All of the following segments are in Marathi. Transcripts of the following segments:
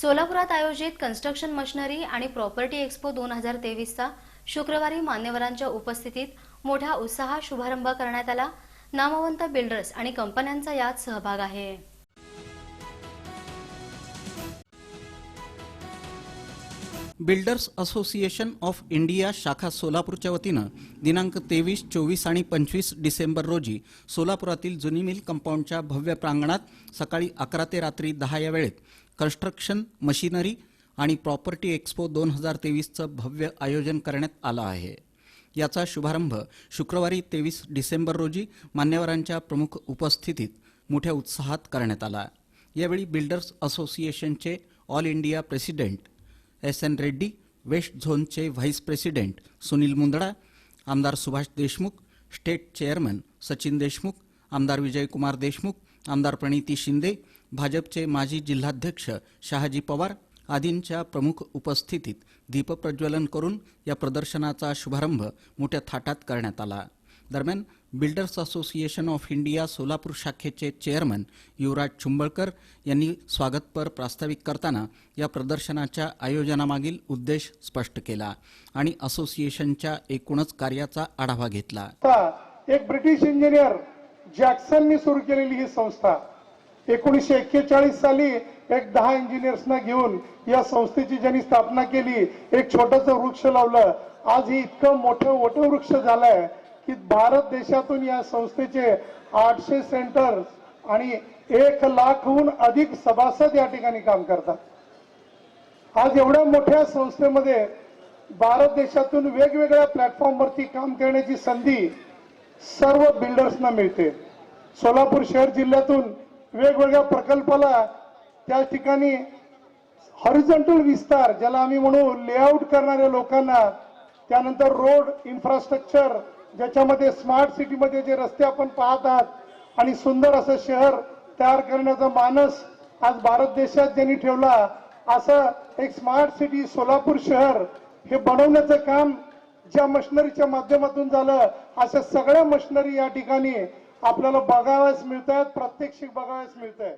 सोलापुरात आयोजित कन्स्ट्रक्शन मशिनरी आणि प्रॉपर्टी एक्स्पो दोन हजार तेवीसचा शुक्रवारी मान्यवरांच्या उपस्थितीत मोठ्या उत्साहात शुभारंभ करण्यात आला. नामवंत बिल्डर्स आणि कंपन्यांचा यात सहभाग आहे. बिल्डर्स असोसिएशन ऑफ इंडिया शाखा सोलापूरच्या वतीनं दिनांक तेवीस चोवीस आणि पंचवीस डिसेंबर रोजी सोलापुरातील जुनी मिल कंपाऊंडच्या भव्य प्रांगणात सकाळी अकरा ते रात्री दहा या वेळेत कन्स्ट्रक्शन मशिनरी आणि प्रॉपर्टी एक्स्पो दोन हजार तेवीसचं भव्य आयोजन करण्यात आलं आहे. याचा शुभारंभ शुक्रवारी तेवीस डिसेंबर रोजी मान्यवरांच्या प्रमुख उपस्थितीत मोठ्या उत्साहात करण्यात आला. यावेळी बिल्डर्स असोसिएशनचे all India president S N Reddy west झोनचे व्हाईस प्रेसिडेंट सुनील मुंदडा आमदार सुभाष देशमुख स्टेट चेअरमन सचिन देशमुख आमदार विजयकुमार देशमुख आमदार प्रणिती शिंदे भाजपचे माजी जिल्हाध्यक्ष शहाजी पवार आदींच्या प्रमुख उपस्थितीत दीपप्रज्वलन करून या प्रदर्शनाचा शुभारंभ मोठ्या थाटात करण्यात आला. दरम्यान builders association of India Solapur शाखेचे चेअरमन युवराज चुंबळकर यांनी स्वागतपर प्रास्ताविक करताना या प्रदर्शनाच्या आयोजनामागील उद्देश स्पष्ट केला आणि असोसिएशनच्या एकूणच कार्याचा आढावा घेतला. एक ब्रिटिश इंजिनियर जॅक्सननी सुरू केलेली ही संस्था. एकोणीसशे एक्केचाळीस साली एक दहा इंजिनियर्सना घेऊन या संस्थेची ज्यांनी स्थापना केली एक छोटस वृक्ष लावलं. आज ही इतकं मोठं वटवृक्ष झालंय की भारत देशातून या संस्थेचे आठशे सेंटर आणि एक लाखहून अधिक सभासद या ठिकाणी काम करतात. आज एवढ्या मोठ्या संस्थेमध्ये भारत देशातून वेगवेगळ्या प्लॅटफॉर्मवरती काम करण्याची संधी सर्व बिल्डर्सना मिळते. सोलापूर शहर जिल्ह्यातून वेगवेगळ्या प्रकल्पाला त्या ठिकाणी हॉरिझॉन्टल विस्तार ज्याला आम्ही म्हणू लेआउट करणाऱ्या लोकांना त्यानंतर रोड इन्फ्रास्ट्रक्चर ज्याच्यामध्ये स्मार्ट सिटीमध्ये जे रस्ते आपण पाहत आहात आणि सुंदर असं शहर तयार करण्याचा मानस आज भारत देशात ज्यांनी ठेवला असं एक स्मार्ट सिटी सोलापूर शहर हे बनवण्याचं काम ज्या मशिनरीच्या माध्यमातून झालं अशा सगळ्या मशिनरी या ठिकाणी आपल्याला बघाव्यास मिळत आहेत प्रात्यक्षिक बघाव्यास मिळत आहे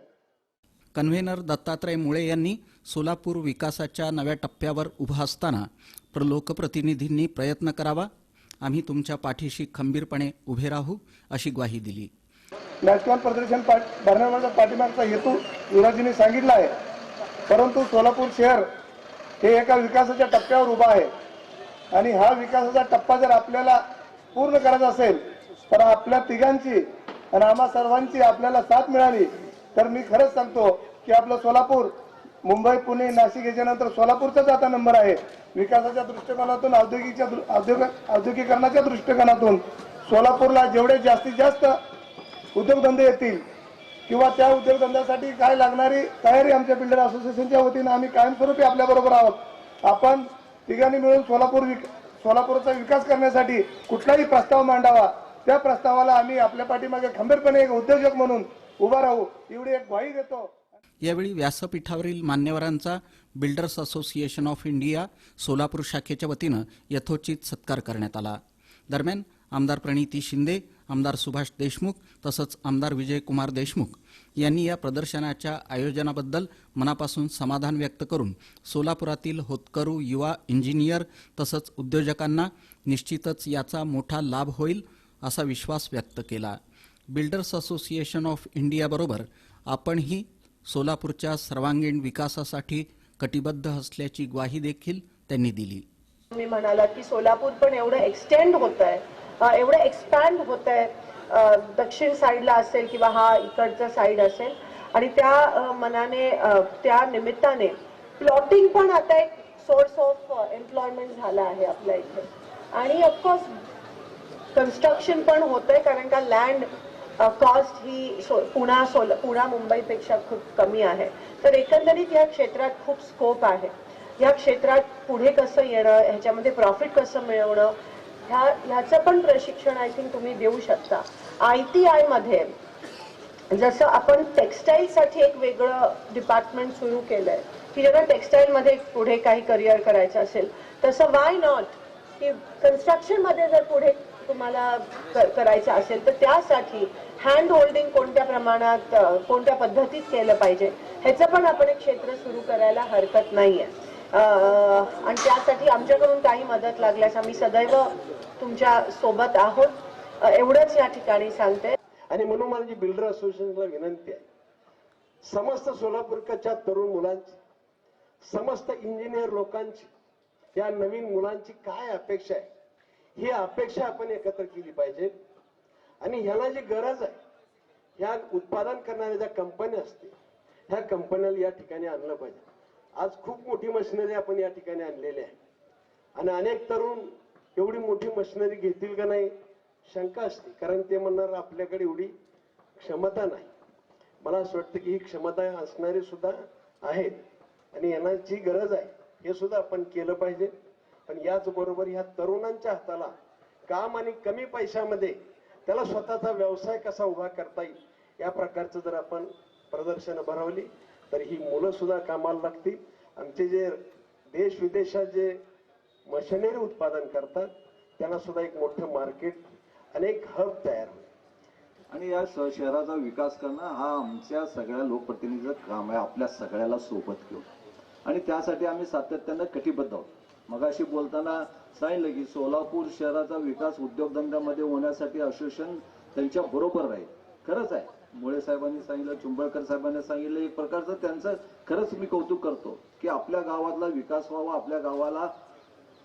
कन्व्हेनर दत्तात्रय मुळे यांनी सोलापूर विकासाच्या नव्या टप्प्यावर उभा असताना प्र लोकप्रतिनिधींनी प्रयत्न करावा. आम्ही तुमच्या पाठीशी खंबीरपणे उभे राहू अशी ग्वाही दिली. नॅशनल प्रदर्शन भरण्याचा पाठीमागचा हेतू युवराजींनी सांगितला आहे. परंतु सोलापूर शहर हे एका विकासाच्या टप्प्यावर उभा आहे. आणि हा विकासाचा टप्पा जर आपल्याला पूर्ण करायचा असेल तर आपल्या तिघांची आणि आम्हा सर्वांची आपल्याला साथ मिळाली. तर मी खरंच सांगतो की आपलं सोलापूर मुंबई पुणे नाशिक याच्यानंतर सोलापूरचाच आता नंबर आहे. विकासाच्या दृष्टिकोनातून औद्योगिकच्या दृ- औद्योगिक औद्योगिकरणाच्या दृष्टिकोनातून सोलापूरला जेवढे जास्तीत जास्त उद्योगधंदे येतील किंवा त्या उद्योगधंद्यासाठी काय लागणारी तयारी आमच्या बिल्डर असोसिएशनच्या वतीनं आम्ही कायमस्वरूपी आपल्याबरोबर आहोत. आपण तिघांनी मिळून सोलापूर विक- सोलापूरचा विकास करण्यासाठी कुठलाही प्रस्ताव मांडावा. त्या प्रस्तावाला आम्ही आपल्या पाठीमागे खंबीरपणे एक उद्योजक म्हणून उभा राहू. एवढी एक ग्वाही देतो. यावेळी व्यासपीठावरील मान्यवरांचा builders association of India Solapur शाखेच्या वतीनं यथोचित सत्कार करण्यात आला. दरम्यान आमदार प्रणिती शिंदे आमदार सुभाष देशमुख तसंच आमदार विजयकुमार देशमुख यांनी या प्रदर्शनाच्या आयोजनाबद्दल मनापासून समाधान व्यक्त करून सोलापुरातील होतकरू युवा इंजिनियर तसंच उद्योजकांना निश्चितच याचा मोठा लाभ होईल असा विश्वास व्यक्त केला. बिल्डर्स असोसिएशन ऑफ इंडियाबरोबर आपणही सोलापूरच्या सर्वांगीण विकासासाठी कटिबद्ध असल्याची ग्वाही देखील त्यांनी दिली. मी म्हणाला की सोलापूर पण एवढं एक्सटेंड होत आहे एवढं एक्सपॅन्ड होत आहे दक्षिण साईडला असेल किंवा हा इकडचा साईड असेल. आणि त्या मनाने त्या निमित्ताने प्लॉटिंग पण आता एक सोर्स ऑफ एम्प्लॉयमेंट झाला आहे आपल्या इथे. आणि ऑफकोर्स कन्स्ट्रक्शन पण होत आहे कारण का लँड कॉस्ट ही सो पुणा सोल पुणा मुंबईपेक्षा खूप कमी आहे. तर एकंदरीत या क्षेत्रात खूप स्कोप आहे. या क्षेत्रात पुढे कसं येणं ह्याच्यामध्ये प्रॉफिट कसं मिळवणं ह्या ह्याचं पण प्रशिक्षण आय थिंक तुम्ही देऊ शकता. आय टी आयमध्ये जसं आपण टेक्स्टाईलसाठी एक वेगळं डिपार्टमेंट सुरू केलंय की ज्यांना टेक्स्टाईलमध्ये पुढे काही करिअर करायचं असेल तसं वाय नॉट की कन्स्ट्रक्शनमध्ये जर पुढे तुम्हाला करायचं असेल तर त्यासाठी हँड होल्डिंग कोणत्या प्रमाणात कोणत्या पद्धतीत केलं पाहिजे ह्याचं पण आपण एक क्षेत्र सुरू करायला हरकत नाही आहे आणि त्यासाठी आमच्याकडून काही मदत लागल्यास आम्ही सदैव तुमच्यासोबत आहोत. एवढंच या ठिकाणी सांगते. आणि म्हणून माझी बिल्डर असोसिएशनला विनंती आहे समस्त सोलापूरच्या तरुण मुलांची समस्त इंजिनियर लोकांची या नवीन मुलांची काय अपेक्षा आहे ही अपेक्षा आपण एकत्र केली पाहिजे. आणि ह्याला जी गरज आहे ह्या उत्पादन करणाऱ्या ज्या कंपन्या असतील ह्या कंपन्याला या ठिकाणी आणलं पाहिजे. आज खूप मोठी मशिनरी आपण या ठिकाणी आणलेली आहे. आणि अनेक तरुण एवढी मोठी मशिनरी घेतील का नाही शंका असते. कारण ते म्हणणार आपल्याकडे एवढी क्षमता नाही. मला असं वाटतं की ही क्षमता असणारी सुद्धा आहेत. आणि यांना जी गरज आहे हे सुद्धा आपण केलं पाहिजे. पण याचबरोबर ह्या तरुणांच्या हाताला काम आणि कमी पैशामध्ये त्याला स्वतःचा व्यवसाय कसा उभा करता येईल या प्रकारचं जर आपण प्रदर्शनं भरवली तर ही मुलं सुद्धा कामाला लागतील. आमचे जे देश विदेशात जे मशिनरी उत्पादन करतात त्यांना सुद्धा एक मोठं मार्केट अनेक हब तयार होईल. आणि या शहराचा विकास करणं हा आमच्या सगळ्या लोकप्रतिनिधीचं काम आहे आपल्या सगळ्याला सोबत घेऊन. आणि त्यासाठी आम्ही सातत्यानं कटिबद्ध आहोत. मगाशी बोलताना सांगितलं की सोलापूर शहराचा विकास उद्योगधंद्यामध्ये होण्यासाठी असोसिएशन त्यांच्या बरोबर राहील. खरंच आहे. मुळे साहेबांनी सांगितलं चुंबळकर साहेबांनी सांगितलं एक प्रकारचं त्यांचं खरंच मी कौतुक करतो की आपल्या गावातला विकास व्हावा आपल्या गावाला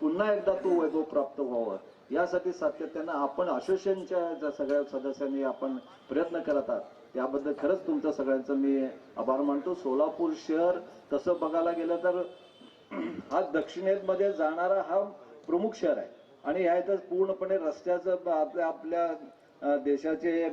पुन्हा एकदा तो वैभव प्राप्त व्हावा. यासाठी सातत्यानं आपण असोसिएशनच्या ज्या सगळ्या सदस्यांनी आपण प्रयत्न करत आहात त्याबद्दल खरंच तुमचं सगळ्यांचं मी आभार मानतो. सोलापूर शहर तसं बघायला गेलं तर हा दक्षिणेमध्ये जाणारा हा प्रमुख शहर आहे. आणि ह्या इथं पूर्णपणे रस्त्याचं आपल्या आपल्या देशाचे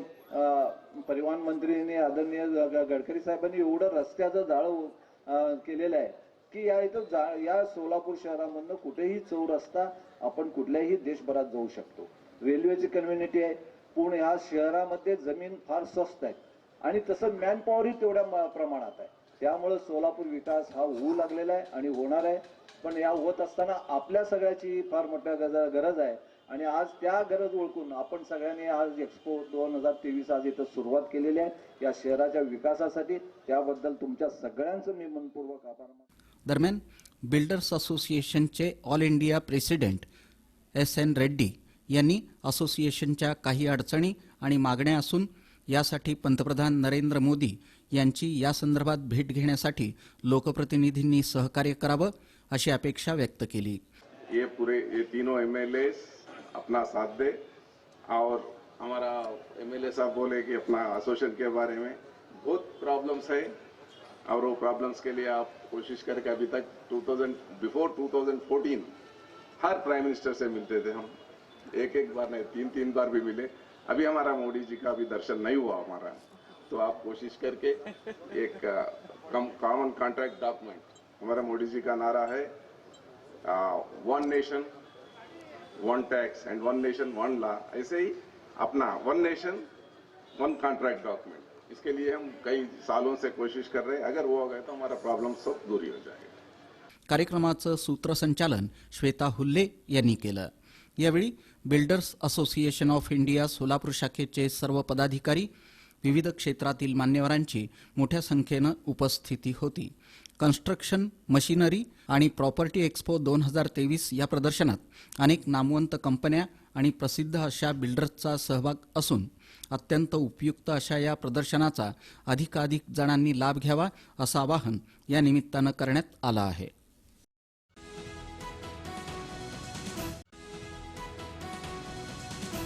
परिवहन मंत्रीने आदरणीय ग- गडकरी साहेबांनी एवढं रस्त्याचं जाळं केलेलं आहे की या इथं जा या सोलापूर शहरामधनं कुठेही चौरस्ता आपण कुठल्याही देशभरात जाऊ शकतो. रेल्वेची कम्युनिटी आहे. पुणे ह्या शहरामध्ये जमीन फार स्वस्त आहे. आणि तसं मॅनपॉवरही तेवढ्या प्रमाणात आहे. त्यामुळं सोलापूर विकास हा होऊ लागलेला आहे आणि होणार आहे. पण या होत असताना आपल्या सगळ्याची फार मोठ्या गरज आहे. आणि आज त्या गरज ओळखून आपण सगळ्यांनी आज एक्सपो दोन हजार तेवीस आज इथं सुरुवात केलेली आहे. या शहराच्या विकासासाठी त्याबद्दल तुमच्या सगळ्यांचं मी मनपूर्वक आभार मानतो दरम्यान बिल्डर्स असोसिएशनचे all India president S N Reddy यांनी असोसिएशनच्या काही अडचणी आणि मागण्या असून यासाठी पंतप्रधान नरेंद्र मोदी यांची या संदर्भात भेट घेण्यासाठी लोकप्रतिनिधींनी सहकार्य करावं अशी अपेक्षा व्यक्त केली. ये पूरे ये तीनों एमएलए अपना साथ दे और हमारा एमएलए साहब बोले कि अपना एसोसिएशन के बारे में बहुत प्रॉब्लम्स है और वो प्रॉब्लम्स के लिए आप कोशिश करके अभी तक 2000 बिफोर 2014 हर प्राइम मिनिस्टर से मिलते थे हम। एक एक बार नहीं तीन तीन बार भी मिले। अभी हमारा मोदी जी का अभी दर्शन नहीं हुआ हमारा। तो आप कोशिश करके एक कॉमन कॉन्ट्रैक्ट डॉक्यूमेंट हमारा मोदी जी का नारा है one nation one tax and one nation one law ऐसे ही अपना one nation one contract document इसके लिए हम कई सालों से कोशिश कर रहे हैं। अगर वो हो गए तो हमारा प्रॉब्लम सब दूरी हो जाएगा। कार्यक्रमाचं सूत्रसंचालन श्वेता हुल्ले यांनी केलं. यावेळी builders association of India Solapur शाखेचे सर्व पदाधिकारी विविध क्षेत्रातील मान्यवरांची मोठ्या संख्येनं उपस्थिती होती. कन्स्ट्रक्शन मशिनरी आणि प्रॉपर्टी एक्स्पो दोन हजार तेवीस या प्रदर्शनात अनेक नामवंत कंपन्या आणि प्रसिद्ध अशा बिल्डर्सचा सहभाग असून अत्यंत उपयुक्त अशा या प्रदर्शनाचा अधिकाधिक जणांनी लाभ घ्यावा असं आवाहन या निमित्तानं करण्यात आलं आहे.